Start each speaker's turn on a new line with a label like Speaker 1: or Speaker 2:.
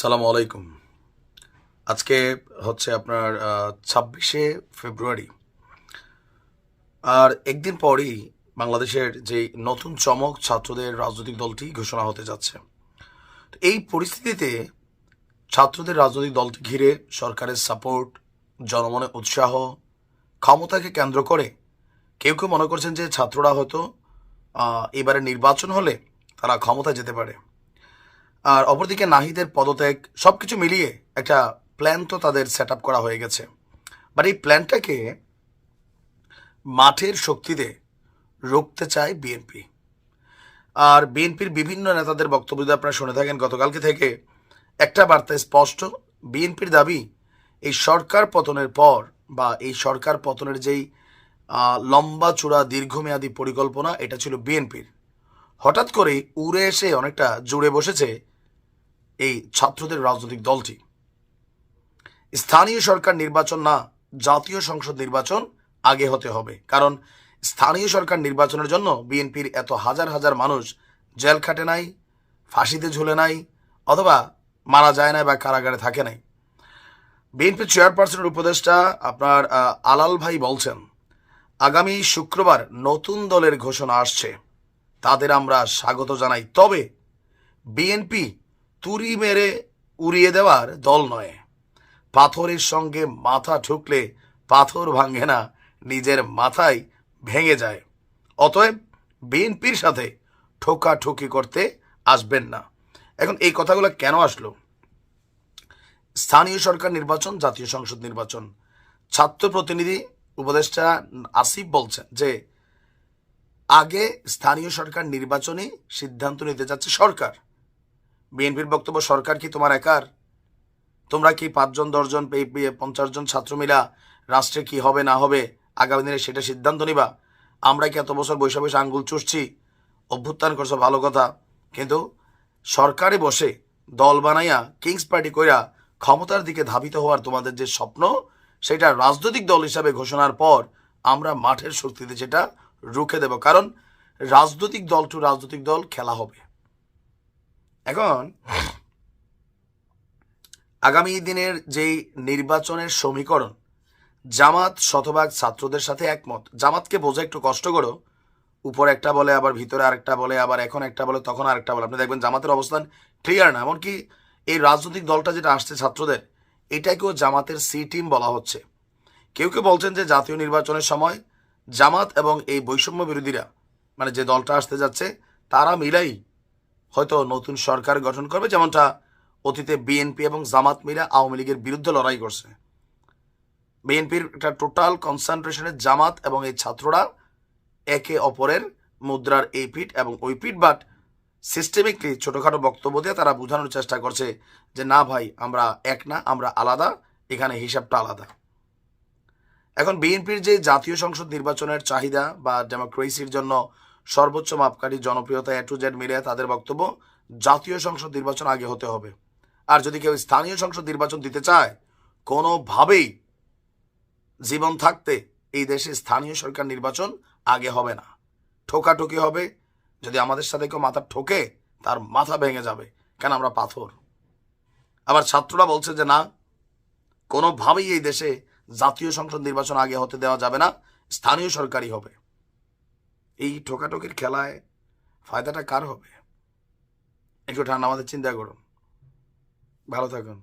Speaker 1: সালাম আলাইকুম। আজকে হচ্ছে আপনার ছাব্বিশে ফেব্রুয়ারি। আর একদিন পরই বাংলাদেশের যে নতুন চমক ছাত্রদের রাজনৈতিক দলটি ঘোষণা হতে যাচ্ছে। এই পরিস্থিতিতে ছাত্রদের রাজনৈতিক দলটি ঘিরে সরকারের সাপোর্ট, জনমনে উৎসাহ, ক্ষমতাকে কেন্দ্র করে কেউ কেউ মনে করছেন যে ছাত্ররা হয়তো এবারে নির্বাচন হলে তারা ক্ষমতা যেতে পারে। আর অপরদিকে নাহিদের পদত্যাগ সব কিছু মিলিয়ে একটা প্ল্যান তো তাদের সেট করা হয়ে গেছে। বাট এই প্ল্যানটাকে মাঠের শক্তিতে রুখতে চায় বিএনপি আর বিএনপির বিভিন্ন নেতাদের বক্তব্য যদি আপনারা শুনে থাকেন, গতকালকে থেকে একটা বার্তা স্পষ্ট বিএনপির দাবি, এই সরকার পতনের পর বা এই সরকার পতনের যেই লম্বা চূড়া দীর্ঘমেয়াদী পরিকল্পনা, এটা ছিল বিএনপির হঠাৎ করেই উড়ে এসে অনেকটা জুড়ে বসেছে এই ছাত্রদের রাজনৈতিক দলটি। স্থানীয় সরকার নির্বাচন না, জাতীয় সংসদ নির্বাচন আগে হতে হবে। কারণ স্থানীয় সরকার নির্বাচনের জন্য বিএনপির এত হাজার হাজার মানুষ জেল খাটে নাই, ফাঁসিতে ঝুলে নাই, অথবা মারা যায় না বা কারাগারে থাকে নাই। বিএনপি চেয়ারপারসনের উপদেষ্টা আপনার আলাল ভাই বলছেন, আগামী শুক্রবার নতুন দলের ঘোষণা আসছে। তাদের আমরা স্বাগত জানাই। তবে বিএনপি তুড়ি মেরে উড়িয়ে দেওয়ার দল নয়। পাথরের সঙ্গে মাথা ঠুকলে পাথর ভাঙে না, নিজের মাথায় ভেঙে যায়। অতএব বিএনপির সাথে ঠোকাঠুকি করতে আসবেন না। এখন এই কথাগুলো কেন আসলো? স্থানীয় সরকার নির্বাচন, জাতীয় সংসদ নির্বাচন। ছাত্র প্রতিনিধি উপদেষ্টা আসিফ বলছেন যে, আগে স্থানীয় সরকার নির্বাচনে সিদ্ধান্ত নিতে যাচ্ছে সরকার। বিএনপির বক্তব্য, সরকার কি তোমার একার? তোমরা কি পাঁচজন, দশজন পঞ্চাশ জন ছাত্র মিলা রাষ্ট্রে কি হবে, না হবে, আগামী দিনে সেটা সিদ্ধান্ত নিবা? আমরা কি এত বছর বৈশা বৈশা আঙ্গুল চুষছি? অভ্যুত্থান করছ, ভালো কথা। কিন্তু সরকারে বসে দল বানাইয়া, কিংস পার্টি কইরা ক্ষমতার দিকে ধাবিত হওয়ার তোমাদের যে স্বপ্ন, সেটা রাজনৈতিক দল হিসাবে ঘোষণার পর আমরা মাঠের শক্তিতে সেটা রুখে দেব। কারণ রাজনৈতিক দল টু রাজনৈতিক দল খেলা হবে। এখন আগামী দিনের যেই নির্বাচনের সমীকরণ, জামাত শতভাগ ছাত্রদের সাথে একমত। জামাতকে বোঝা একটু কষ্ট করো। উপর একটা বলে, আবার ভিতরে আরেকটা বলে, আবার এখন একটা বলে, তখন আরেকটা বলে। আপনি দেখবেন জামাতের অবস্থান ক্লিয়ার না, এমনকি এই রাজনৈতিক দলটা যেটা আসছে ছাত্রদের, এটাকেও জামাতের সি টিম বলা হচ্ছে। কেউ কেউ বলছেন যে জাতীয় নির্বাচনের সময় জামাত এবং এই বৈষম্য বিরোধীরা মানে যে দলটা আসতে যাচ্ছে, তারা মিলাই হয়তো নতুন সরকার গঠন করবে, যেমনটা অতীতে বিএনপি এবং জামাত মিলা আওয়ামী লীগের বিরুদ্ধে লড়াই করছে। বিএনপির একটা টোটাল কনসেন্ট্রেশনের জামাত এবং এই ছাত্ররা একে অপরের মুদ্রার এই পিঠ এবং ওই পিঠ বাট সিস্টেমিকলি ছোটোখাটো বক্তব্য দিয়ে তারা বোঝানোর চেষ্টা করছে যে, না ভাই, আমরা এক না, আমরা আলাদা, এখানে হিসাবটা আলাদা। এখন বিএনপির যে জাতীয় সংসদ নির্বাচনের চাহিদা বা ডেমোক্রেসির জন্য সর্বোচ্চ মাপকারী জনপ্রিয়তা এ টু জেড মিলে তাদের বক্তব্য, জাতীয় সংসদ নির্বাচন আগে হতে হবে। আর যদি কেউ স্থানীয় সংসদ নির্বাচন দিতে চায়, কোনোভাবেই জীবন থাকতে এই দেশে স্থানীয় সরকার নির্বাচন আগে হবে না। ঠোকাঠুকি হবে, যদি আমাদের সাথে কেউ মাথা ঠোকে, তার মাথা ভেঙে যাবে, কেন আমরা পাথর? আবার ছাত্ররা বলছে যে না, কোনোভাবেই এই দেশে জাতীয় সংসদ নির্বাচন আগে হতে দেওয়া যাবে না, স্থানীয় সরকারই হবে। এই ঠোকাটকির খেলায় ফায়দাটা কার হবে? একটু ঠান্ডা আমাদের চিন্তা করুন। ভালো থাকুন।